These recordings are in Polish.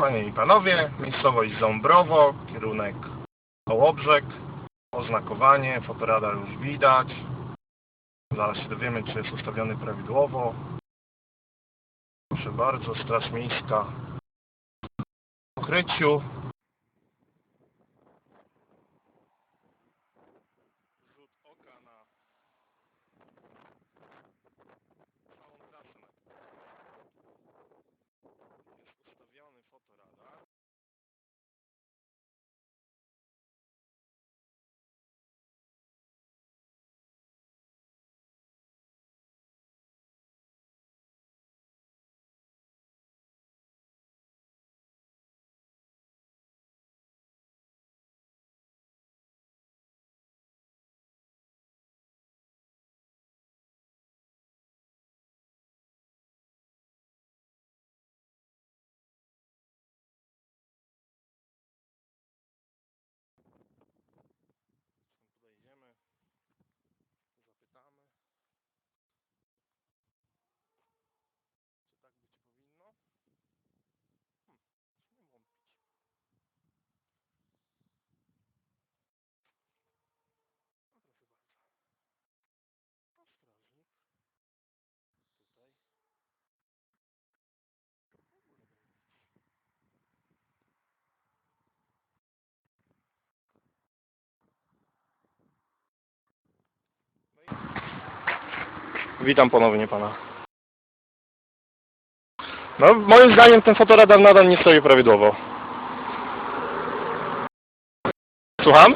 Panie i Panowie, miejscowość Ząbrowo, kierunek Kołobrzeg, oznakowanie, fotoradar już widać. Zaraz się dowiemy, czy jest ustawiony prawidłowo. Proszę bardzo, Straż Miejska w pokryciu. Rzut oka na całą trasę. Jest ustawiony fotoradar. Stąd podejdziemy, zapytamy, czy tak być powinno. Hmm, musimy wątpić. No proszę bardzo. A strażnik tutaj. W ogóle nie widzi. Witam ponownie pana. No, moim zdaniem ten fotoradar nadal nie stoi prawidłowo. Słucham?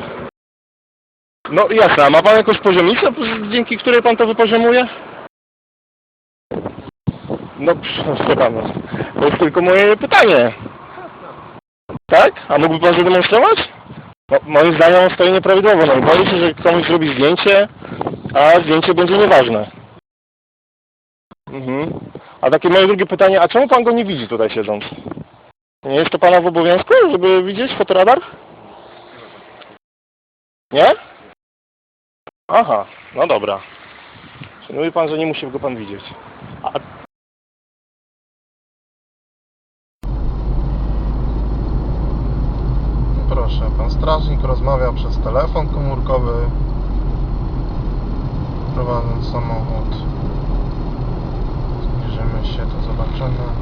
No jasne, a ma pan jakąś poziomicę, dzięki której pan to wypoziomuje? No, proszę pana, to jest tylko moje pytanie. Tak? A mógłby pan zademonstrować? No, moim zdaniem on stoi nieprawidłowo. No, boję się, że komuś zrobi zdjęcie, a zdjęcie będzie nieważne. Mhm. A takie moje drugie pytanie, a czemu pan go nie widzi tutaj siedząc? Nie jest to pana w obowiązku, żeby widzieć fotoradar? Nie? Aha, no dobra. Czyli mówi pan, że nie musi go pan widzieć. A... Proszę, pan strażnik rozmawia przez telefon komórkowy, prowadząc samochód. Się, to zobaczymy.